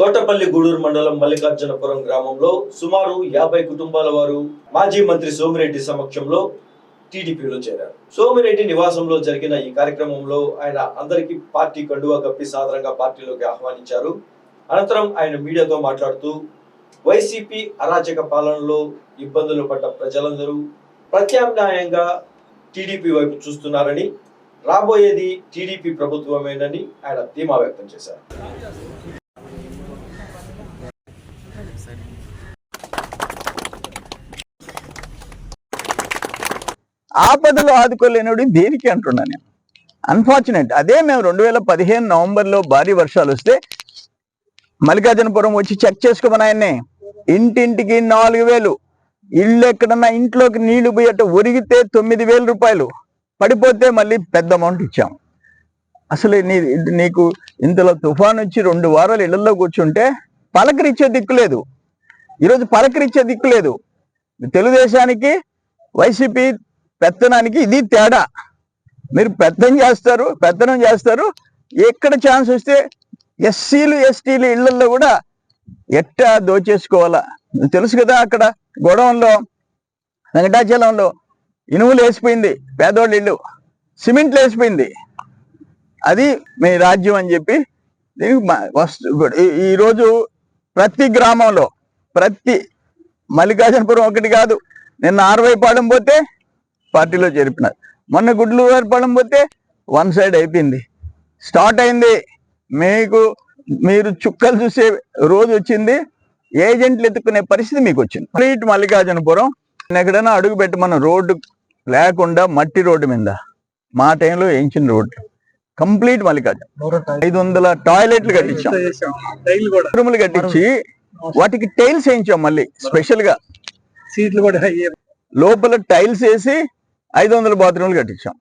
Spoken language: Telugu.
తోటపల్లి గూడూరు మండలం మల్లికార్జునపురం గ్రామంలో సుమారు యాభై కుటుంబాల వారు మాజీ మంత్రి సోమిరెడ్డి సమక్షంలో టీడీపీలో చేరారు. సోమిరెడ్డి నివాసంలో జరిగిన ఈ కార్యక్రమంలో ఆయన అందరికీ పార్టీ కండువా కప్పి సాధారణంగా పార్టీలోకి ఆహ్వానించారు. అనంతరం ఆయన మీడియాతో మాట్లాడుతూ వైసీపీ అరాచక పాలనలో ఇబ్బందులు పడ్డ ప్రజలందరూ ప్రత్యామ్నాయంగా టీడీపీ వైపు చూస్తున్నారని రాబోయేది టీడీపీ ప్రభుత్వమేనని ఆయన ధీమా వ్యక్తం చేశారు. ఆపదలో ఆదుకోలేనుడు దేనికి అంటున్నా నేను? అన్ఫార్చునేట్ అదే మేము రెండు వేల పదిహేను నవంబర్లో భారీ వర్షాలు వస్తే మల్లికార్జునపురం వచ్చి చెక్ చేసుకోమని ఇంటింటికి నాలుగు వేలు. ఇల్లు ఎక్కడన్నా ఇంట్లోకి నీళ్ళు పోయేట ఒరిగితే తొమ్మిది వేల రూపాయలు. పడిపోతే మళ్ళీ పెద్ద అమౌంట్ ఇచ్చాం. అసలు నీ నీకు ఇంతలో తుఫాన్ వచ్చి రెండు వారాలు ఇళ్ళలో కూర్చుంటే పలకరిచ్చే దిక్కు లేదు. ఈరోజు పలకరిచ్చే దిక్కు లేదు. తెలుగుదేశానికి వైసీపీ పెత్తనానికి ఇది తేడా. మీరు పెత్తనం చేస్తారు పెత్తనం చేస్తారు. ఎక్కడ ఛాన్స్ వస్తే ఎస్సీలు ఎస్టీలు ఇళ్ళలో కూడా ఎట్టా దోచేసుకోవాలా? తెలుసు కదా అక్కడ గొడవంలో వెంకటాచలంలో ఇనుములు వేసిపోయింది పేదోళ్ళ ఇల్లు. సిమెంట్లు వేసిపోయింది. అది మీ రాజ్యం అని చెప్పి దీనికి వస్తు ఈరోజు ప్రతి గ్రామంలో ప్రతి మల్లికార్జునపురం ఒకటి కాదు నిన్న ఆరువైపాడం పోతే పార్టీలో చేరిపినారు. మొన్న గుడ్లు పాడం పోతే వన్ సైడ్ అయిపోయింది. స్టార్ట్ అయింది. మీకు మీరు చుక్కలు చూసే రోజు వచ్చింది. ఏజెంట్లు ఎత్తుకునే పరిస్థితి మీకు వచ్చింది. కంప్లీట్ మల్లికార్జునపురం. ఎక్కడైనా అడుగు పెట్టి మనం రోడ్డు లేకుండా మట్టి రోడ్డు మీద. మా టైంలో వేయించిన రోడ్డు. కంప్లీట్ మల్లికార్జున ఐదు వందల టాయిలెట్లు కట్టించాం. రూములు కట్టించి వాటికి టైల్స్ వేయించాం మళ్ళీ స్పెషల్గా సీట్లు కూడా లోపల టైల్స్ వేసి ఐదు వందల బాత్రూమ్లు కట్టించాం.